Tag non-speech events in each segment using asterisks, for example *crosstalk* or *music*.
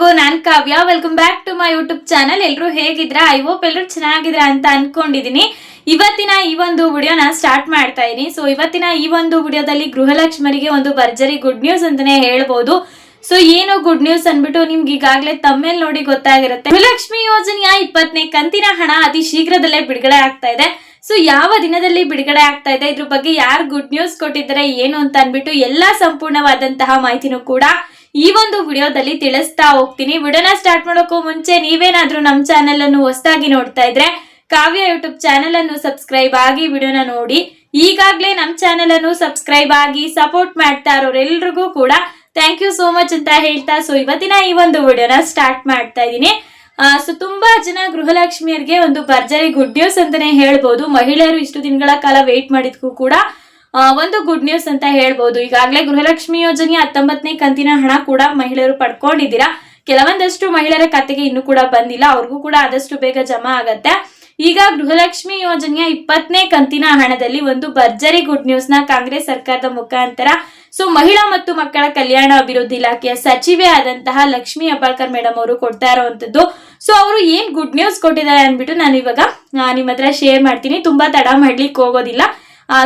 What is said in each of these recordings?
ಎಲ್ರಿಗೂ ನಾನ್ Kavya welcome back to my YouTube channel ಎಲ್ರು ಹೇಗಿದ್ರ ಐ ಹೋಪ್ ಎಲ್ಲರೂ ಚೆನ್ನಾಗಿದ್ರ ಅಂತ ಅನ್ಕೊಂಡಿದೀನಿ. ಇವತ್ತಿನ ಈ ಒಂದು ವಿಡಿಯೋನ ಸ್ಟಾರ್ಟ್ ಮಾಡ್ತಾ ಇದೀನಿ. ಸೊ ಇವತ್ತಿನ ಈ ಒಂದು ವಿಡಿಯೋದಲ್ಲಿ ಗೃಹಲಕ್ಷ್ಮರಿಗೆ ಒಂದು ಭರ್ಜರಿ ಗುಡ್ ನ್ಯೂಸ್ ಅಂತಾನೆ ಹೇಳ್ಬೋದು. ಸೊ ಏನು ಗುಡ್ ನ್ಯೂಸ್ ಅನ್ಬಿಟ್ಟು ನಿಮ್ಗೆ ಈಗಾಗಲೇ ತಮ್ಮೇಲ್ ನೋಡಿ ಗೊತ್ತಾಗಿರುತ್ತೆ. ಗೃಹಲಕ್ಷ್ಮಿ ಯೋಜನೆಯ ಇಪ್ಪತ್ತನೇ ಕಂತಿನ ಹಣ ಅತಿ ಶೀಘ್ರದಲ್ಲೇ ಬಿಡುಗಡೆ ಆಗ್ತಾ ಇದೆ. ಸೊ ಯಾವ ದಿನದಲ್ಲಿ ಬಿಡುಗಡೆ ಆಗ್ತಾ ಇದೆ? ಇದ್ರ ಬಗ್ಗೆ ಯಾರು ಗುಡ್ ನ್ಯೂಸ್ ಕೊಟ್ಟಿದ್ದಾರೆ? ಏನು ಅಂತ ಅನ್ಬಿಟ್ಟು ಎಲ್ಲಾ ಸಂಪೂರ್ಣವಾದಂತಹ ಮಾಹಿತಿನೂ ಕೂಡ ಈ ಒಂದು ವಿಡಿಯೋದಲ್ಲಿ ತಿಳಿಸ್ತಾ ಹೋಗ್ತೀನಿ. ವಿಡಿಯೋನ ಸ್ಟಾರ್ಟ್ ಮಾಡೋಕ್ಕೂ ಮುಂಚೆ ನೀವೇನಾದ್ರೂ ನಮ್ಮ ಚಾನೆಲ್ ಅನ್ನು ಹೊಸದಾಗಿ ನೋಡ್ತಾ ಇದ್ರೆ ಕಾವ್ಯ ಯೂಟ್ಯೂಬ್ ಚಾನೆಲ್ ಅನ್ನು ಸಬ್ಸ್ಕ್ರೈಬ್ ಆಗಿ ವಿಡಿಯೋನ ನೋಡಿ. ಈಗಾಗಲೇ ನಮ್ಮ ಚಾನೆಲ್ ಅನ್ನು ಸಬ್ಸ್ಕ್ರೈಬ್ ಆಗಿ ಸಪೋರ್ಟ್ ಮಾಡ್ತಾ ಇರೋರೆಲ್ರಿಗೂ ಕೂಡ ಥ್ಯಾಂಕ್ ಯು ಸೋ ಮಚ್ ಅಂತ ಹೇಳ್ತಾ ಸೊ ಇವತ್ತಿನ ಈ ಒಂದು ವಿಡಿಯೋನ ಸ್ಟಾರ್ಟ್ ಮಾಡ್ತಾ ಇದ್ದೀನಿ. ಸೊ ತುಂಬಾ ಜನ ಗೃಹಲಕ್ಷ್ಮಿಯರಿಗೆ ಒಂದು ಭರ್ಜರಿ ಗುಡ್ ನ್ಯೂಸ್ ಅಂತಾನೆ ಹೇಳ್ಬೋದು. ಮಹಿಳೆಯರು ಇಷ್ಟು ದಿನಗಳ ಕಾಲ ವೇಟ್ ಮಾಡಿದ್ಕೂ ಕೂಡ ಒಂದು ಗುಡ್ ನ್ಯೂಸ್ ಅಂತ ಹೇಳ್ಬೋದು. ಈಗಾಗಲೇ ಗೃಹಲಕ್ಷ್ಮಿ ಯೋಜನೆ ಹತ್ತೊಂಬತ್ತನೇ ಕಂತಿನ ಹಣ ಕೂಡ ಮಹಿಳೆಯರು ಪಡ್ಕೊಂಡಿದ್ದೀರಾ? ಕೆಲವೊಂದಷ್ಟು ಮಹಿಳೆಯರ ಖಾತೆಗೆ ಇನ್ನೂ ಕೂಡ ಬಂದಿಲ್ಲ. ಅವ್ರಿಗೂ ಕೂಡ ಆದಷ್ಟು ಬೇಗ ಜಮಾ ಆಗತ್ತೆ. ಈಗ ಗೃಹಲಕ್ಷ್ಮಿ ಯೋಜನೆಯ ಇಪ್ಪತ್ತನೇ ಕಂತಿನ ಹಣದಲ್ಲಿ ಒಂದು ಭರ್ಜರಿ ಗುಡ್ ನ್ಯೂಸ್ನ ಕಾಂಗ್ರೆಸ್ ಸರ್ಕಾರದ ಮುಖಾಂತರ ಸೊ, ಮಹಿಳಾ ಮತ್ತು ಮಕ್ಕಳ ಕಲ್ಯಾಣ ಅಭಿವೃದ್ಧಿ ಇಲಾಖೆಯ ಸಚಿವೆ ಆದಂತಹ ಲಕ್ಷ್ಮಿ ಅಬ್ಬಾಳ್ಕರ್ ಮೇಡಮ್ ಅವರು ಕೊಡ್ತಾ ಇರುವಂತದ್ದು ಸೊ, ಅವರು ಏನ್ ಗುಡ್ ನ್ಯೂಸ್ ಕೊಟ್ಟಿದ್ದಾರೆ ಅಂದ್ಬಿಟ್ಟು ನಾನು ಇವಾಗ ನಿಮ್ಮ ಹತ್ರ ಶೇರ್ ಮಾಡ್ತೀನಿ. ತುಂಬಾ ತಡ ಮಾಡ್ಲಿಕ್ಕೆ ಹೋಗೋದಿಲ್ಲ.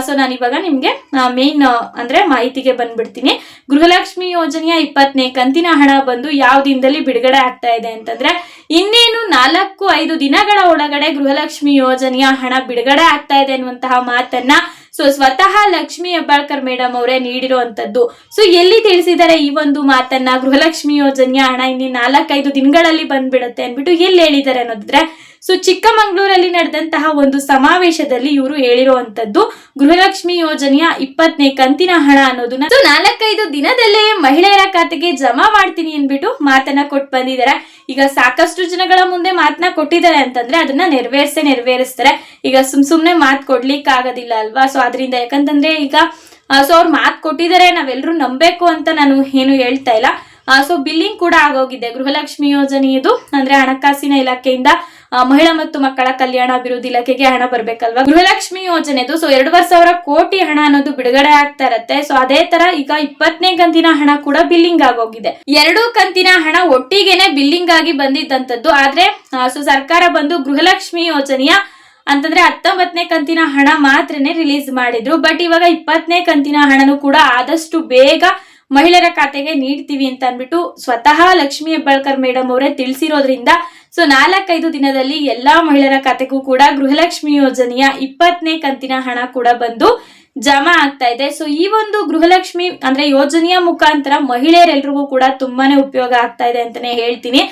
ಸೊ ನಾನು ಇವಾಗ ನಿಮ್ಗೆ ಮೇನ್ ಅಂದ್ರೆ ಮಾಹಿತಿಗೆ ಬಂದ್ಬಿಡ್ತೀನಿ. ಗೃಹಲಕ್ಷ್ಮಿ ಯೋಜನೆಯ ಇಪ್ಪತ್ತನೇ ಕಂತಿನ ಹಣ ಬಂದು ಯಾವ ದಿನದಲ್ಲಿ ಬಿಡುಗಡೆ ಆಗ್ತಾ ಇದೆ ಅಂತಂದ್ರೆ, ಇನ್ನೇನು ನಾಲ್ಕು, ಐದು ದಿನಗಳ ಒಳಗಡೆ ಗೃಹಲಕ್ಷ್ಮಿ ಯೋಜನೆಯ ಹಣ ಬಿಡುಗಡೆ ಆಗ್ತಾ ಇದೆ ಅನ್ನುವಂತಹ ಮಾತನ್ನ ಸೊ ಸ್ವತಃ ಲಕ್ಷ್ಮಿ ಹೆಬ್ಬಾಳ್ಕರ್ ಮೇಡಮ್ ಅವರೇ ನೀಡಿರುವಂತದ್ದು ಸೊ ಎಲ್ಲಿ ತಿಳಿಸಿದ್ದಾರೆ ಈ ಒಂದು ಮಾತನ್ನ? ಗೃಹಲಕ್ಷ್ಮಿ ಯೋಜನೆಯ ಹಣ ಇನ್ನಿ ನಾಲ್ಕೈದು ದಿನಗಳಲ್ಲಿ ಬಂದ್ಬಿಡುತ್ತೆ ಅನ್ಬಿಟ್ಟು ಎಲ್ಲಿ ಹೇಳಿದ್ದಾರೆ ಅನ್ನೋದಿದ್ರೆ ಸೊ ಚಿಕ್ಕಮಂಗ್ಳೂರಲ್ಲಿ ನಡೆದಂತಹ ಒಂದು ಸಮಾವೇಶದಲ್ಲಿ ಇವರು ಹೇಳಿರುವಂತದ್ದು ಗೃಹಲಕ್ಷ್ಮಿ ಯೋಜನೆಯ ಇಪ್ಪತ್ತನೇ ಕಂತಿನ ಹಣ ಅನ್ನೋದನ್ನ ಸೊ ನಾಲ್ಕೈದು ದಿನದಲ್ಲೇ ಮಹಿಳೆಯರ ಖಾತೆಗೆ ಜಮಾ ಮಾಡ್ತೀನಿ ಅನ್ಬಿಟ್ಟು ಮಾತನ್ನ ಕೊಟ್ಟು ಬಂದಿದ್ದಾರೆ ಈಗ ಸಾಕಷ್ಟು ಜನಗಳ ಮುಂದೆ ಮಾತನ್ನ ಕೊಟ್ಟಿದ್ದಾರೆ ಅಂತಂದ್ರೆ ಅದನ್ನ ನೆರವೇರಿಸೇ ನೆರವೇರಿಸ್ತಾರೆ. ಈಗ ಸುಮ್ ಸುಮ್ನೆ ಮಾತು ಕೊಡ್ಲಿಕ್ಕೆ ಆಗೋದಿಲ್ಲ ಅಲ್ವಾ? ಸೊ ಅದರಿಂದ ಯಾಕಂತಂದ್ರೆ ಈಗ ಸೊ ಅವ್ರು ಮಾತು ಕೊಟ್ಟಿದ್ದಾರೆ ನಾವೆಲ್ಲರೂ ನಂಬಬೇಕು ಅಂತ ನಾನು ಏನು ಹೇಳ್ತಾ ಇಲ್ಲ. ಸೊ ಬಿಲ್ಲಿಂಗ್ ಕೂಡ ಆಗೋಗಿದೆ. ಗೃಹಲಕ್ಷ್ಮಿ ಯೋಜನೆಯದು ಅಂದ್ರೆ ಹಣಕಾಸಿನ ಇಲಾಖೆಯಿಂದ ಮಹಿಳಾ ಮತ್ತು ಮಕ್ಕಳ ಕಲ್ಯಾಣ ಅಭಿವೃದ್ಧಿ ಇಲಾಖೆಗೆ ಹಣ ಬರ್ಬೇಕಲ್ವಾ? ಗೃಹಲಕ್ಷ್ಮಿ ಯೋಜನೆದು ಸೊ ಎರಡುವರೆ ಸಾವಿರ ಕೋಟಿ ಹಣ ಅನ್ನೋದು ಬಿಡುಗಡೆ ಆಗ್ತಾ ಇರತ್ತೆ. ಸೊ ಅದೇ ತರ ಈಗ ಇಪ್ಪತ್ತನೇ ಕಂತಿನ ಹಣ ಕೂಡ ಬಿಲ್ಲಿಂಗ್ ಆಗೋಗಿದೆ. ಎರಡು ಕಂತಿನ ಹಣ ಒಟ್ಟಿಗೆನೆ ಬಿಲ್ಲಿಂಗ್ ಆಗಿ ಬಂದಿದ್ದಂತದ್ದು ಆದ್ರೆ ಸೊ ಸರ್ಕಾರ ಬಂದು ಗೃಹಲಕ್ಷ್ಮಿ ಯೋಜನೆಯ ಅಂತಂದ್ರೆ ಹತ್ತೊಂಬತ್ತನೇ ಕಂತಿನ ಹಣ ಮಾತ್ರನೇ ರಿಲೀಸ್ ಮಾಡಿದ್ರು. ಬಟ್ ಇವಾಗ ಇಪ್ಪತ್ತನೇ ಕಂತಿನ ಹಣನು ಕೂಡ ಆದಷ್ಟು ಬೇಗ ಮಹಿಳೆಯರ ಖಾತೆಗೆ ನೀಡ್ತೀವಿ ಅಂತ ಅಂದ್ಬಿಟ್ಟು ಸ್ವತಃ ಲಕ್ಷ್ಮಿ ಹೆಬ್ಬಾಳ್ಕರ್ ಮೇಡಮ್ ಅವರೇ ತಿಳಿಸಿರೋದ್ರಿಂದ ಸೊ ನಾಲ್ಕೈದು ದಿನದಲ್ಲಿ ಎಲ್ಲಾ ಮಹಿಳೆಯರ ಖಾತೆಗೂ ಕೂಡ ಗೃಹಲಕ್ಷ್ಮಿ ಯೋಜನೆಯ ಇಪ್ಪತ್ತನೇ ಕಂತಿನ ಹಣ ಕೂಡ ಬಂದು ಜಮಾ ಆಗ್ತಾ ಇದೆ. ಸೊ ಈ ಒಂದು ಗೃಹಲಕ್ಷ್ಮಿ ಅಂದ್ರೆ ಯೋಜನೆಯ ಮುಖಾಂತರ ಮಹಿಳೆಯರೆಲ್ರಿಗೂ ಕೂಡ ತುಂಬಾನೇ ಉಪಯೋಗ ಆಗ್ತಾ ಇದೆ ಅಂತಾನೆ ಹೇಳ್ತೀನಿ.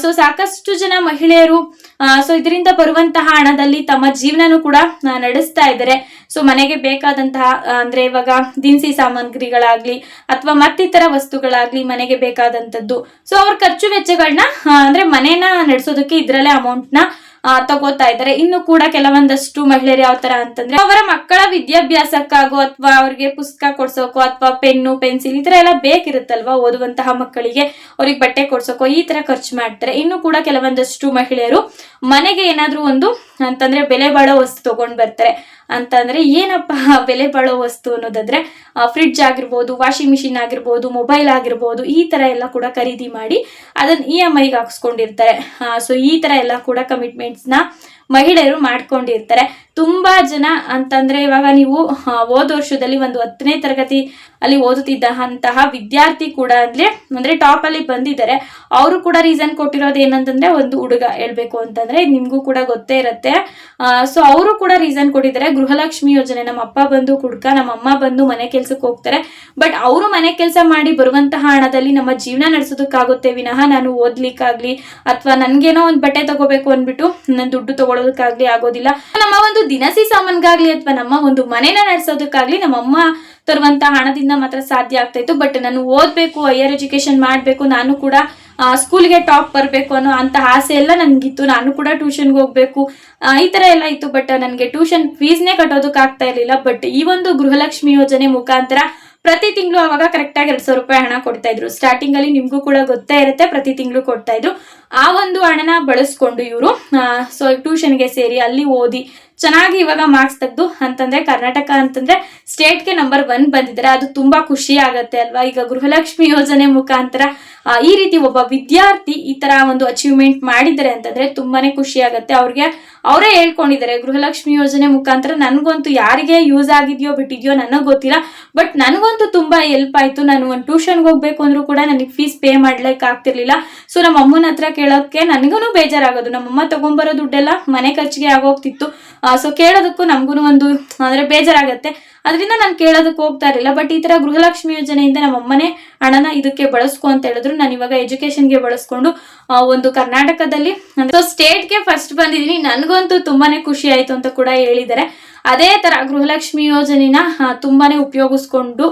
ಸೊ ಸಾಕಷ್ಟು ಜನ ಮಹಿಳೆಯರು ಸೊ ಇದರಿಂದ ಬರುವಂತಹ ಹಣದಲ್ಲಿ ತಮ್ಮ ಜೀವನನೂ ಕೂಡ ನಡೆಸ್ತಾ ಇದ್ದಾರೆ. ಸೊ ಮನೆಗೆ ಬೇಕಾದಂತಹ ಅಂದ್ರೆ ಇವಾಗ ದಿನಸಿ ಸಾಮಗ್ರಿಗಳಾಗ್ಲಿ ಅಥವಾ ಮತ್ತಿತರ ವಸ್ತುಗಳಾಗ್ಲಿ ಮನೆಗೆ ಬೇಕಾದಂತದ್ದು ಸೊ ಅವ್ರ ಖರ್ಚು ವೆಚ್ಚಗಳನ್ನ ಅಂದ್ರೆ ಮನೇನ ನಡೆಸೋದಕ್ಕೆ ಇದ್ರಲ್ಲೇ ಅಮೌಂಟ್ನ ಆ, ತಗೋತಾ ಇದ್ದಾರೆ. ಇನ್ನು ಕೂಡ ಕೆಲವೊಂದಷ್ಟು ಮಹಿಳೆಯರು ಯಾವ ತರ ಅಂತಂದ್ರೆ ಅವರ ಮಕ್ಕಳ ವಿದ್ಯಾಭ್ಯಾಸಕ್ಕಾಗೋ ಅಥವಾ ಅವ್ರಿಗೆ ಪುಸ್ತಕ ಕೊಡ್ಸೋಕೋ ಅಥವಾ ಪೆನ್ನು, ಪೆನ್ಸಿಲ್ ಈ ತರ ಎಲ್ಲ ಬೇಕಿರುತ್ತಲ್ವಾ ಓದುವಂತಹ ಮಕ್ಕಳಿಗೆ? ಅವ್ರಿಗೆ ಬಟ್ಟೆ ಕೊಡ್ಸೋಕೋ ಈ ತರ ಖರ್ಚು ಮಾಡ್ತಾರೆ. ಇನ್ನು ಕೂಡ ಕೆಲವೊಂದಷ್ಟು ಮಹಿಳೆಯರು ಮನೆಗೆ ಏನಾದ್ರೂ ಒಂದು ಅಂತಂದ್ರೆ ಬೆಲೆ ಬಾಳೋ ವಸ್ತು ತಗೊಂಡ್ ಬರ್ತಾರೆ. ಅಂತಂದ್ರೆ ಏನಪ್ಪ *laughs* ಬೆಲೆ ಬಾಳೋ ವಸ್ತು ಅನ್ನೋದಾದ್ರೆ ಫ್ರಿಡ್ಜ್ ಆಗಿರ್ಬೋದು ವಾಷಿಂಗ್ ಮಿಷಿನ್ ಆಗಿರ್ಬೋದು ಮೊಬೈಲ್ ಆಗಿರ್ಬೋದು, ಈ ತರ ಎಲ್ಲ ಕೂಡ ಖರೀದಿ ಮಾಡಿ ಅದನ್ನ ಇ ಎಂ ಐಗೆ ಹಾಕ್ಸ್ಕೊಂಡಿರ್ತಾರೆ. ಸೊ ಈ ತರ ಎಲ್ಲ ಕೂಡ ಕಮಿಟ್ಮೆಂಟ್ಸ್ನ ಮಹಿಳೆಯರು ಮಾಡ್ಕೊಂಡಿರ್ತಾರೆ. ತುಂಬಾ ಜನ ಅಂತಂದ್ರೆ ಇವಾಗ ನೀವು ಓದ್ ವರ್ಷದಲ್ಲಿ ಒಂದು ಹತ್ತನೇ ತರಗತಿ ಅಲ್ಲಿ ಓದುತ್ತಿದ್ದಂತಹ ವಿದ್ಯಾರ್ಥಿ ಕೂಡ ಅಂದ್ರೆ ಅಂದ್ರೆ ಟಾಪ್ ಅಲ್ಲಿ ಬಂದಿದ್ದಾರೆ. ಅವರು ಕೂಡ ರೀಸನ್ ಕೊಟ್ಟಿರೋದು ಏನಂತಂದ್ರೆ ಒಂದು ಹುಡುಗ ಹೇಳ್ಬೇಕು ಅಂತಂದ್ರೆ ನಿಮ್ಗೂ ಕೂಡ ಗೊತ್ತೇ ಇರುತ್ತೆ. ಸೊ ಅವರು ಕೂಡ ರೀಸನ್ ಕೊಟ್ಟಿದ್ದಾರೆ. ಗೃಹಲಕ್ಷ್ಮಿ ಯೋಜನೆ, ನಮ್ಮ ಅಪ್ಪ ಬಂದು ಕುಡ್ಕ ನಮ್ಮ ಅಮ್ಮ ಬಂದು ಮನೆ ಕೆಲ್ಸಕ್ಕೆ ಹೋಗ್ತಾರೆ. ಬಟ್ ಅವರು ಮನೆ ಕೆಲಸ ಮಾಡಿ ಬರುವಂತಹ ಹಣದಲ್ಲಿ ನಮ್ಮ ಜೀವನ ನಡೆಸೋದಕ್ಕಾಗುತ್ತೆ. ವಿನಃ ನಾನು ಓದ್ಲಿಕ್ಕಾಗ್ಲಿ, ಅಥವಾ ನನ್ಗೇನೋ ಒಂದು ಬಟ್ಟೆ ತಗೋಬೇಕು ಅಂದ್ಬಿಟ್ಟು ನನ್ನ ದುಡ್ಡು ತಗೊಳೋದಕ್ಕಾಗ್ಲಿ ಆಗೋದಿಲ್ಲ. ನಮ್ಮ ಒಂದು ದಿನಸಿ ಸಾಮಾನ್ಗಾಗ್ಲಿ ಅಥವಾ ನಮ್ಮ ಒಂದು ಮನೇನ ನಡೆಸೋದಕ್ಕಾಗ್ಲಿ ನಮ್ಮ ಅಮ್ಮ ತರುವಂತ ಹಣದಿಂದ ಮಾತ್ರ ಸಾಧ್ಯ ಆಗ್ತಾ ಇತ್ತು. ಬಟ್ ನಾನು ಓದ್ಬೇಕು ಹೈಯರ್ ಎಜುಕೇಶನ್ ಮಾಡ್ಬೇಕು, ನಾನು ಕೂಡ ಸ್ಕೂಲ್ಗೆ ಟಾಪ್ ಬರಬೇಕು ಅನ್ನೋ ಅಂತ ಆಸೆ ಎಲ್ಲ ನನ್ಗಿತ್ತು. ನಾನು ಕೂಡ ಟ್ಯೂಷನ್ಗೆ ಹೋಗ್ಬೇಕು ಈ ತರ ಎಲ್ಲ ಇತ್ತು. ಬಟ್ ನನಗೆ ಟ್ಯೂಷನ್ ಫೀಸ್ನೇ ಕಟ್ಟೋದಕ್ಕೆ ಆಗ್ತಾ ಇರಲಿಲ್ಲ. ಬಟ್ ಈ ಒಂದು ಗೃಹಲಕ್ಷ್ಮಿ ಯೋಜನೆ ಮುಖಾಂತರ ಪ್ರತಿ ತಿಂಗಳು ಅವಾಗ ಕರೆಕ್ಟಾಗಿ ಎರಡ್ ಸಾವಿರ ರೂಪಾಯಿ ಹಣ ಕೊಡ್ತಾ ಇದ್ರು. ಸ್ಟಾರ್ಟಿಂಗ್ ಅಲ್ಲಿ ನಿಮ್ಗೂ ಕೂಡ ಗೊತ್ತೇ ಇರುತ್ತೆ, ಪ್ರತಿ ತಿಂಗಳು ಕೊಡ್ತಾ ಇದ್ರು. ಆ ಒಂದು ಹಣನ ಬಳಸ್ಕೊಂಡು ಇವರು ಸೊ ಟ್ಯೂಷನ್ಗೆ ಸೇರಿ ಅಲ್ಲಿ ಓದಿ ಚೆನ್ನಾಗಿ ಇವಾಗ ಮಾರ್ಕ್ಸ್ ತೆಗೆದು ಅಂತಂದ್ರೆ ಕರ್ನಾಟಕ ಅಂತಂದ್ರೆ ಸ್ಟೇಟ್ಗೆ ನಂಬರ್ ಒನ್ ಬಂದಿದ್ದಾರೆ. ಅದು ತುಂಬಾ ಖುಷಿ ಆಗತ್ತೆ ಅಲ್ವಾ? ಈಗ ಗೃಹಲಕ್ಷ್ಮಿ ಯೋಜನೆ ಮುಖಾಂತರ ಈ ರೀತಿ ಒಬ್ಬ ವಿದ್ಯಾರ್ಥಿ ಈ ತರ ಒಂದು ಅಚೀವ್ಮೆಂಟ್ ಮಾಡಿದ್ದಾರೆ ಅಂತಂದ್ರೆ ತುಂಬಾನೇ ಖುಷಿ ಆಗತ್ತೆ. ಅವ್ರಿಗೆ, ಅವರೇ ಹೇಳ್ಕೊಂಡಿದ್ದಾರೆ, ಗೃಹಲಕ್ಷ್ಮಿ ಯೋಜನೆ ಮುಖಾಂತರ ನನಗಂತೂ ಯಾರಿಗೆ ಯೂಸ್ ಆಗಿದೆಯೋ ಬಿಟ್ಟಿದ್ಯೋ ನನಗೆ ಗೊತ್ತಿಲ್ಲ. ಬಟ್ ನನಗಂತೂ ತುಂಬಾ ಹೆಲ್ಪ್ ಆಯ್ತು. ನಾನು ಒಂದು ಟ್ಯೂಷನ್ಗೆ ಹೋಗ್ಬೇಕು ಅಂದ್ರೂ ಕೂಡ ನನಗೆ ಫೀಸ್ ಪೇ ಮಾಡ್ಲಿಕ್ಕೆ ಆಗ್ತಿರ್ಲಿಲ್ಲ. ಸೊ ನಮ್ಮ ಅಮ್ಮನ ಹತ್ರ ಕೇಳೋಕ್ಕೆ ನನಗೂ ಬೇಜಾರಾಗೋದು. ನಮ್ಮಮ್ಮ ತಗೊಂಬರೋ ದುಡ್ಡೆಲ್ಲ ಮನೆ ಖರ್ಚಿಗೆ ಆಗೋಗ್ತಿತ್ತು. ಸೊ ಕೇಳೋದಕ್ಕೂ ನಮಗೂ ಒಂದು, ಅಂದ್ರೆ ಬೇಜಾರಾಗತ್ತೆ. ಅದರಿಂದ ನಾನು ಕೇಳೋದಕ್ಕೆ ಹೋಗ್ತಾ ಇರಲಿಲ್ಲ ಬಟ್ ಈ ತರ ಗೃಹಲಕ್ಷ್ಮಿ ಯೋಜನೆಯಿಂದ ನಮ್ಮ ಅಮ್ಮನೇ ಹಣನ ಇದಕ್ಕೆ ಬಳಸ್ಕೊ ಅಂತ ಹೇಳಿದ್ರು. ನಾನು ಇವಾಗ ಎಜುಕೇಶನ್ಗೆ ಬಳಸ್ಕೊಂಡು ಒಂದು ಕರ್ನಾಟಕದಲ್ಲಿ ಸ್ಟೇಟ್ ಸ್ಟೇಟ್ಗೆ ಫಸ್ಟ್ ಬಂದಿದ್ದೀನಿ. ನನಗಂತೂ ತುಂಬಾನೇ ಖುಷಿ ಆಯ್ತು ಅಂತ ಕೂಡ ಹೇಳಿದ್ದಾರೆ. ಅದೇ ತರ ಗೃಹಲಕ್ಷ್ಮಿ ಯೋಜನೆನ ತುಂಬಾನೇ ಉಪಯೋಗಿಸ್ಕೊಂಡು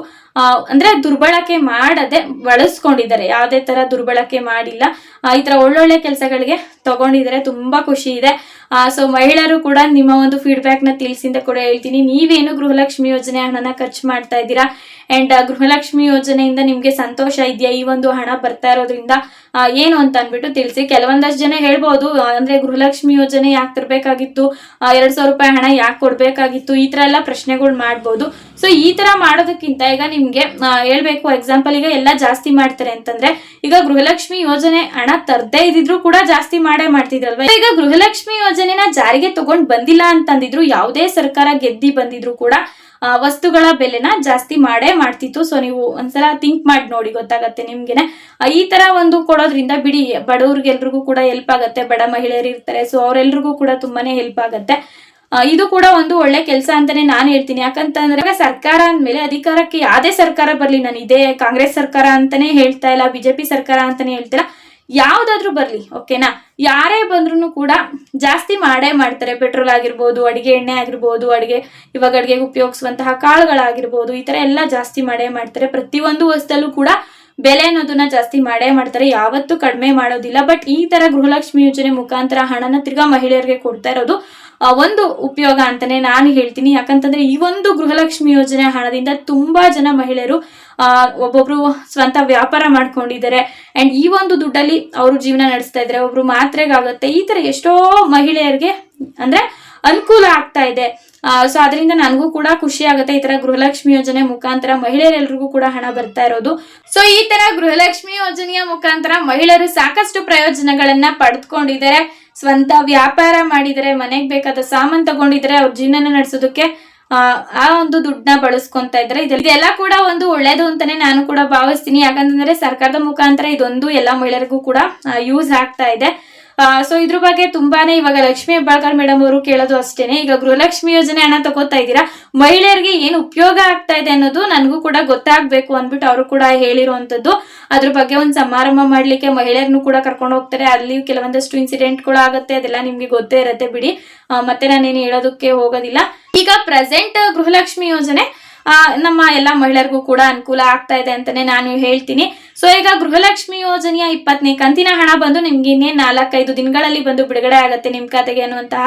ಅಂದ್ರೆ ದುರ್ಬಳಕೆ ಮಾಡದೆ ಬಳಸ್ಕೊಂಡಿದ್ದಾರೆ. ಯಾವುದೇ ತರ ದುರ್ಬಳಕೆ ಮಾಡಿಲ್ಲ. ಈ ತರ ಒಳ್ಳೊಳ್ಳೆ ಕೆಲಸಗಳಿಗೆ ತಗೊಂಡಿದ್ದಾರೆ. ತುಂಬಾ ಖುಷಿ ಇದೆ. ಸೊ ಮಹಿಳೆಯರು ಕೂಡ ನಿಮ್ಮ ಒಂದು ಫೀಡ್ಬ್ಯಾಕ್ನ ತಿಳಿಸಿಂದ ಕೂಡ ಹೇಳ್ತೀನಿ. ನೀವೇನು ಗೃಹಲಕ್ಷ್ಮಿ ಯೋಜನೆ ಹಣನ ಖರ್ಚು ಮಾಡ್ತಾ ಇದ್ದೀರಾ? ಅಂಡ್ ಗೃಹಲಕ್ಷ್ಮಿ ಯೋಜನೆಯಿಂದ ನಿಮ್ಗೆ ಸಂತೋಷ ಇದೆಯಾ? ಈ ಒಂದು ಹಣ ಬರ್ತಾ ಇರೋದ್ರಿಂದ ಏನು ಅಂತ ಅನ್ಬಿಟ್ಟು ತಿಳಿಸಿ. ಕೆಲವೊಂದಷ್ಟು ಜನ ಹೇಳ್ಬೋದು ಅಂದ್ರೆ ಗೃಹಲಕ್ಷ್ಮಿ ಯೋಜನೆ ಯಾಕೆ ತರಬೇಕಾಗಿತ್ತು? ಎರಡ್ ಸಾವಿರ ರೂಪಾಯಿ ಹಣ ಯಾಕೆ ಕೊಡ್ಬೇಕಾಗಿತ್ತು? ಈ ತರ ಎಲ್ಲ ಪ್ರಶ್ನೆಗಳು ಮಾಡ್ಬೋದು. ಸೊ ಈ ತರ ಮಾಡೋದಕ್ಕಿಂತ ಈಗ ನಿಮ್ಗೆ ಹೇಳ್ಬೇಕು. ಎಕ್ಸಾಂಪಲ್ ಈಗ ಎಲ್ಲ ಜಾಸ್ತಿ ಮಾಡ್ತಾರೆ ಅಂತಂದ್ರೆ, ಈಗ ಗೃಹಲಕ್ಷ್ಮಿ ಯೋಜನೆ ಹಣ ತರದೇ ಇದಿದ್ರು ಕೂಡ ಜಾಸ್ತಿ ಮಾಡೇ ಮಾಡ್ತಿದ್ರಲ್ವಾ? ಈಗ ಗೃಹಲಕ್ಷ್ಮಿ ಯೋಜನೆನ ಜಾರಿಗೆ ತಗೊಂಡ್ ಬಂದಿಲ್ಲ ಅಂತಂದಿದ್ರು, ಯಾವುದೇ ಸರ್ಕಾರ ಗೆದ್ದಿ ಬಂದಿದ್ರು ಕೂಡ ವಸ್ತುಗಳ ಬೆಲೆನ ಜಾಸ್ತಿ ಮಾಡೇ ಮಾಡ್ತಿತ್ತು. ಸೊ ನೀವು ಒಂದ್ಸಲ ಥಿಂಕ್ ಮಾಡಿ ನೋಡಿ, ಗೊತ್ತಾಗತ್ತೆ ನಿಮ್ಗೆನೆ. ಈ ತರ ಒಂದು ಕೊಡೋದ್ರಿಂದ ಬಿಡಿ, ಬಡವ್ರಿಗೆಲ್ರಿಗೂ ಕೂಡ ಹೆಲ್ಪ್ ಆಗತ್ತೆ, ಬಡ ಮಹಿಳೆಯರು ಇರ್ತಾರೆ ಸೊ ಅವರೆಲ್ರಿಗೂ ಕೂಡ ತುಂಬಾನೇ ಹೆಲ್ಪ್ ಆಗತ್ತೆ. ಇದು ಕೂಡ ಒಂದು ಒಳ್ಳೆ ಕೆಲಸ ಅಂತಾನೆ ನಾನು ಹೇಳ್ತೀನಿ. ಯಾಕಂತಂದ್ರೆ ಸರ್ಕಾರ ಅಂದ್ಮೇಲೆ ಅಧಿಕಾರಕ್ಕೆ ಯಾವ್ದೇ ಸರ್ಕಾರ ಬರ್ಲಿ, ನಾನು ಇದೇ ಕಾಂಗ್ರೆಸ್ ಸರ್ಕಾರ ಅಂತಾನೆ ಹೇಳ್ತಾ ಇಲ್ಲ, ಬಿಜೆಪಿ ಸರ್ಕಾರ ಅಂತಾನೆ ಹೇಳ್ತಿಲ್ಲ ಯಾವ್ದಾದ್ರು ಬರ್ಲಿ ಓಕೆನಾ ಯಾರೇ ಬಂದ್ರು ಕೂಡ ಜಾಸ್ತಿ ಮಾಡೇ ಮಾಡ್ತಾರೆ. ಪೆಟ್ರೋಲ್ ಆಗಿರ್ಬೋದು, ಅಡಿಗೆ ಎಣ್ಣೆ ಆಗಿರ್ಬೋದು, ಅಡಿಗೆ ಇವಾಗ ಅಡಿಗೆಗೆ ಉಪಯೋಗಿಸುವಂತಹ ಕಾಳುಗಳಾಗಿರ್ಬೋದು, ಈ ತರ ಎಲ್ಲ ಜಾಸ್ತಿ ಮಾಡೇ ಮಾಡ್ತಾರೆ. ಪ್ರತಿಯೊಂದು ವಸ್ತಲ್ಲೂ ಕೂಡ ಬೆಲೆ ಅನ್ನೋದನ್ನ ಜಾಸ್ತಿ ಮಾಡೇ ಮಾಡ್ತಾರೆ. ಯಾವತ್ತೂ ಕಡಿಮೆ ಮಾಡೋದಿಲ್ಲ. ಬಟ್ ಈ ತರ ಗೃಹಲಕ್ಷ್ಮಿ ಯೋಜನೆ ಮುಖಾಂತರ ಹಣನ ತಿರ್ಗಾ ಮಹಿಳೆಯರಿಗೆ ಕೊಡ್ತಾ ಇರೋದು ಒಂದು ಉಪಯೋಗ ಅಂತಾನೆ ನಾನು ಹೇಳ್ತೀನಿ. ಯಾಕಂತಂದ್ರೆ ಈ ಒಂದು ಗೃಹಲಕ್ಷ್ಮಿ ಯೋಜನೆ ಹಣದಿಂದ ತುಂಬಾ ಜನ ಮಹಿಳೆಯರು ಒಬ್ಬೊಬ್ರು ಸ್ವಂತ ವ್ಯಾಪಾರ ಮಾಡ್ಕೊಂಡಿದ್ದಾರೆ. ಅಂಡ್ ಈ ಒಂದು ದುಡ್ಡಲ್ಲಿ ಅವರು ಜೀವನ ನಡೆಸ್ತಾ ಇದ್ದಾರೆ. ಒಬ್ರು ಮಾತ್ರೆಗಾಗತ್ತೆ. ಈ ತರ ಎಷ್ಟೋ ಮಹಿಳೆಯರಿಗೆ ಅಂದ್ರೆ ಅನುಕೂಲ ಆಗ್ತಾ ಇದೆ. ಸೊ ಅದರಿಂದ ನನಗೂ ಕೂಡ ಖುಷಿ ಆಗುತ್ತೆ. ಈ ತರ ಗೃಹಲಕ್ಷ್ಮಿ ಯೋಜನೆ ಮುಖಾಂತರ ಮಹಿಳೆಯರೆಲ್ಲರಿಗೂ ಕೂಡ ಹಣ ಬರ್ತಾ ಇರೋದು. ಸೊ ಈ ತರ ಗೃಹಲಕ್ಷ್ಮಿ ಯೋಜನೆಯ ಮುಖಾಂತರ ಮಹಿಳೆಯರು ಸಾಕಷ್ಟು ಪ್ರಯೋಜನಗಳನ್ನ ಪಡೆದುಕೊಂಡಿದ್ದಾರೆ. ಸ್ವಂತ ವ್ಯಾಪಾರ ಮಾಡಿದರೆ, ಮನೆಗೆ ಬೇಕಾದ ಸಾಮಾನ್ ತಗೊಂಡಿದ್ರೆ ಅವ್ರ ಜೀವನ ನಡೆಸೋದಕ್ಕೆ, ಆ ಒಂದು ದುಡ್ಡನ್ನ ಬಳಸ್ಕೊಂತ ಇದ್ರೆ ಇದೆಲ್ಲ ಕೂಡ ಒಂದು ಒಳ್ಳೇದು ಅಂತಾನೆ ನಾನು ಕೂಡ ಭಾವಿಸ್ತೀನಿ. ಯಾಕಂತಂದ್ರೆ ಸರ್ಕಾರದ ಮುಖಾಂತರ ಇದೊಂದು ಎಲ್ಲಾ ಮಹಿಳೆಯರಿಗೂ ಕೂಡ ಯೂಸ್ ಆಗ್ತಾ ಇದೆ. ಸೊ ಇದ್ರ ಬಗ್ಗೆ ತುಂಬಾನೇ ಇವಾಗ ಲಕ್ಷ್ಮಿ ಹೆಬ್ಬಾಳ್ಕರ್ ಮೇಡಮ್ ಅವರು ಕೇಳೋದು ಅಷ್ಟೇನೆ. ಈಗ ಗೃಹಲಕ್ಷ್ಮಿ ಯೋಜನೆ ಹಣ ತಗೋತಾ ಇದ್ದೀರಾ? ಮಹಿಳೆಯರಿಗೆ ಏನು ಉಪಯೋಗ ಆಗ್ತಾ ಇದೆ ಅನ್ನೋದು ನನಗೂ ಕೂಡ ಗೊತ್ತಾಗ್ಬೇಕು ಅಂದ್ಬಿಟ್ಟು ಅವರು ಕೂಡ ಹೇಳಿರುವಂತದ್ದು. ಅದ್ರ ಬಗ್ಗೆ ಒಂದು ಸಮಾರಂಭ ಮಾಡ್ಲಿಕ್ಕೆ ಮಹಿಳೆಯರನ್ನು ಕೂಡ ಕರ್ಕೊಂಡು ಹೋಗ್ತಾರೆ. ಅಲ್ಲಿ ಕೆಲವೊಂದಷ್ಟು ಇನ್ಸಿಡೆಂಟ್ಗಳು ಆಗುತ್ತೆ. ಅದೆಲ್ಲ ನಿಮ್ಗೆ ಗೊತ್ತೇ ಇರತ್ತೆ ಬಿಡಿ. ಮತ್ತೆ ನಾನೇನು ಹೇಳೋದಕ್ಕೆ ಹೋಗೋದಿಲ್ಲ. ಈಗ ಪ್ರೆಸೆಂಟ್ ಗೃಹಲಕ್ಷ್ಮಿ ಯೋಜನೆ ನಮ್ಮ ಎಲ್ಲ ಮಹಿಳೆಯರಿಗೂ ಕೂಡ ಅನುಕೂಲ ಆಗ್ತಾ ಇದೆ ಅಂತಾನೆ ನಾನು ಹೇಳ್ತೀನಿ. ಸೊ ಈಗ ಗೃಹಲಕ್ಷ್ಮಿ ಯೋಜನೆಯ ಇಪ್ಪತ್ತನೇ ಕಂತಿನ ಹಣ ಬಂದು ನಿಮ್ಗೆ ಇನ್ನೇ ನಾಲ್ಕೈದು ದಿನಗಳಲ್ಲಿ ಬಂದು ಬಿಡುಗಡೆ ಆಗುತ್ತೆ ನಿಮ್ ಖಾತೆಗೆ ಅನ್ನುವಂತಹ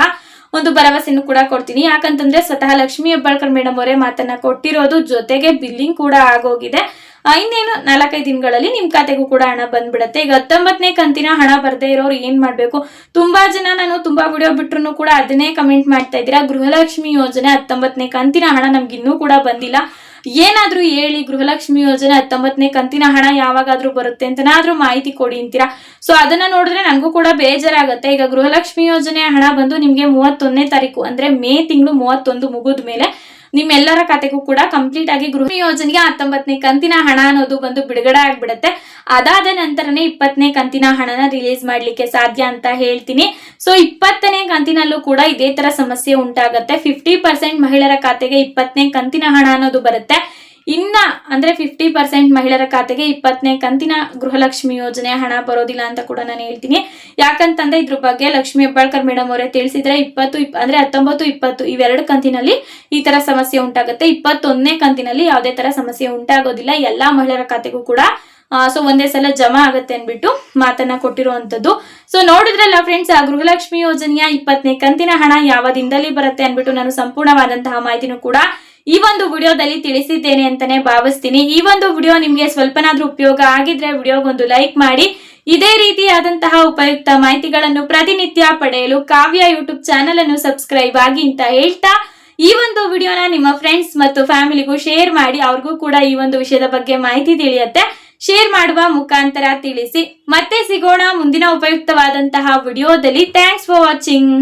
ಒಂದು ಭರವಸೆಯನ್ನು ಕೂಡ ಕೊಡ್ತೀನಿ. ಯಾಕಂತಂದ್ರೆ ಸ್ವತಃ ಲಕ್ಷ್ಮಿ ಹೆಬ್ಬಾಳ್ಕರ್ ಮೇಡಮ್ ಅವರೇ ಮಾತನ್ನ ಕೊಟ್ಟಿರೋದು, ಜೊತೆಗೆ ಬಿಲ್ಲಿಂಗ್ ಕೂಡ ಆಗೋಗಿದೆ. ಇನ್ನೇನು ನಾಲ್ಕೈದು ದಿನಗಳಲ್ಲಿ ನಿಮ್ ಖಾತೆಗೂ ಕೂಡ ಹಣ ಬಂದ್ಬಿಡತ್ತೆ. ಈಗ ಹತ್ತೊಂಬತ್ತನೇ ಕಂತಿನ ಹಣ ಬರ್ದೇ ಇರೋರು ಏನ್ ಮಾಡ್ಬೇಕು? ತುಂಬಾ ಜನ ನಾನು ತುಂಬಾ ವಿಡಿಯೋ ಬಿಟ್ರು ಕೂಡ ಅದನ್ನೇ ಕಮೆಂಟ್ ಮಾಡ್ತಾ ಇದ್ದೀರಾ. ಗೃಹಲಕ್ಷ್ಮಿ ಯೋಜನೆ ಹತ್ತೊಂಬತ್ತನೇ ಕಂತಿನ ಹಣ ನಮ್ಗೆ ಇನ್ನೂ ಕೂಡ ಬಂದಿಲ್ಲ. ಏನಾದ್ರೂ ಹೇಳಿ ಗೃಹಲಕ್ಷ್ಮಿ ಯೋಜನೆ ಹತ್ತೊಂಬತ್ತನೇ ಕಂತಿನ ಹಣ ಯಾವಾಗಾದ್ರೂ ಬರುತ್ತೆ ಅಂತನಾದ್ರೂ ಮಾಹಿತಿ ಕೊಡಿ ಅಂತೀರಾ? ಸೊ ಅದನ್ನ ನೋಡಿದ್ರೆ ನನಗೂ ಕೂಡ ಬೇಜಾರಾಗುತ್ತೆ. ಈಗ ಗೃಹಲಕ್ಷ್ಮಿ ಯೋಜನೆ ಹಣ ಬಂದು ನಿಮ್ಗೆ ಮೂವತ್ತೊಂದನೇ ತಾರೀಕು, ಅಂದ್ರೆ ಮೇ ತಿಂಗಳು ಮೂವತ್ತೊಂದು ಮುಗಿದ ಮೇಲೆ ನಿಮ್ಮೆಲ್ಲರ ಖಾತೆಗೂ ಕೂಡ ಕಂಪ್ಲೀಟ್ ಆಗಿ ಗೃಹ ಯೋಜನೆಗೆ ಹತ್ತೊಂಬತ್ತನೇ ಕಂತಿನ ಹಣ ಅನ್ನೋದು ಬಂದು ಬಿಡುಗಡೆ ಆಗ್ಬಿಡುತ್ತೆ. ಅದಾದ ನಂತರನೇ ಇಪ್ಪತ್ತನೇ ಕಂತಿನ ಹಣನ ರಿಲೀಸ್ ಮಾಡ್ಲಿಕ್ಕೆ ಸಾಧ್ಯ ಅಂತ ಹೇಳ್ತೀನಿ. ಸೊ ಇಪ್ಪತ್ತನೇ ಕಂತಿನಲ್ಲೂ ಕೂಡ ಇದೇ ತರ ಸಮಸ್ಯೆ ಉಂಟಾಗುತ್ತೆ. ಫಿಫ್ಟಿ ಪರ್ಸೆಂಟ್ ಮಹಿಳೆಯರ ಖಾತೆಗೆ ಇಪ್ಪತ್ತನೇ ಕಂತಿನ ಹಣ ಅನ್ನೋದು ಬರುತ್ತೆ. ಇನ್ನ ಅಂದ್ರೆ ಫಿಫ್ಟಿ ಪರ್ಸೆಂಟ್ ಮಹಿಳೆಯರ ಖಾತೆಗೆ ಇಪ್ಪತ್ತನೇ ಕಂತಿನ ಗೃಹಲಕ್ಷ್ಮಿ ಯೋಜನೆ ಹಣ ಬರೋದಿಲ್ಲ ಅಂತ ಕೂಡ ನಾನು ಹೇಳ್ತೀನಿ. ಯಾಕಂತಂದ್ರೆ ಇದ್ರ ಬಗ್ಗೆ ಲಕ್ಷ್ಮಿ ಹೆಬ್ಬಾಳ್ಕರ್ ಮೇಡಮ್ ಅವರೇ ತಿಳಿಸಿದ್ರೆ ಇಪ್ಪತ್ತು ಅಂದ್ರೆ ಹತ್ತೊಂಬತ್ತು, ಇಪ್ಪತ್ತು ಇವೆರಡು ಕಂತಿನಲ್ಲಿ ಈ ತರ ಸಮಸ್ಯೆ ಉಂಟಾಗುತ್ತೆ. ಇಪ್ಪತ್ತೊಂದನೇ ಕಂತಿನಲ್ಲಿ ಯಾವುದೇ ತರ ಸಮಸ್ಯೆ ಉಂಟಾಗೋದಿಲ್ಲ. ಎಲ್ಲಾ ಮಹಿಳೆಯರ ಖಾತೆಗೂ ಕೂಡ ಸೊ ಒಂದೇ ಸಲ ಜಮಾ ಆಗುತ್ತೆ ಅನ್ಬಿಟ್ಟು ಮಾತನ್ನ ಕೊಟ್ಟಿರುವಂತದ್ದು ಸೊ ನೋಡಿದ್ರಲ್ಲ ಫ್ರೆಂಡ್ಸ್ ಆ ಗೃಹಲಕ್ಷ್ಮಿ ಯೋಜನೆಯ ಇಪ್ಪತ್ತನೇ ಕಂತಿನ ಹಣ ಯಾವ ದಿನದಲ್ಲಿ ಬರುತ್ತೆ ಅನ್ಬಿಟ್ಟು ನಾನು ಸಂಪೂರ್ಣವಾದಂತಹ ಮಾಹಿತಿನೂ ಕೂಡ ಈ ಒಂದು ವಿಡಿಯೋದಲ್ಲಿ ತಿಳಿಸಿದ್ದೇನೆ ಅಂತಾನೆ ಭಾವಿಸ್ತೀನಿ. ಈ ಒಂದು ವಿಡಿಯೋ ನಿಮಗೆ ಸ್ವಲ್ಪನಾದ್ರೂ ಉಪಯೋಗ ಆಗಿದ್ರೆ ವಿಡಿಯೋಗೊಂದು ಲೈಕ್ ಮಾಡಿ. ಇದೇ ರೀತಿಯಾದಂತಹ ಉಪಯುಕ್ತ ಮಾಹಿತಿಗಳನ್ನು ಪ್ರತಿನಿತ್ಯ ಪಡೆಯಲು ಕಾವ್ಯ ಯೂಟ್ಯೂಬ್ ಚಾನೆಲ್ ಅನ್ನು ಸಬ್ಸ್ಕ್ರೈಬ್ ಆಗಿ ಅಂತ ಹೇಳ್ತಾ ಈ ಒಂದು ವಿಡಿಯೋನ ನಿಮ್ಮ ಫ್ರೆಂಡ್ಸ್ ಮತ್ತು ಫ್ಯಾಮಿಲಿಗೂ ಶೇರ್ ಮಾಡಿ. ಅವ್ರಿಗೂ ಕೂಡ ಈ ಒಂದು ವಿಷಯದ ಬಗ್ಗೆ ಮಾಹಿತಿ ತಿಳಿಯತ್ತೆ. ಶೇರ್ ಮಾಡುವ ಮುಖಾಂತರ ತಿಳಿಸಿ. ಮತ್ತೆ ಸಿಗೋಣ ಮುಂದಿನ ಉಪಯುಕ್ತವಾದಂತಹ ವಿಡಿಯೋದಲ್ಲಿ. Thanks for watching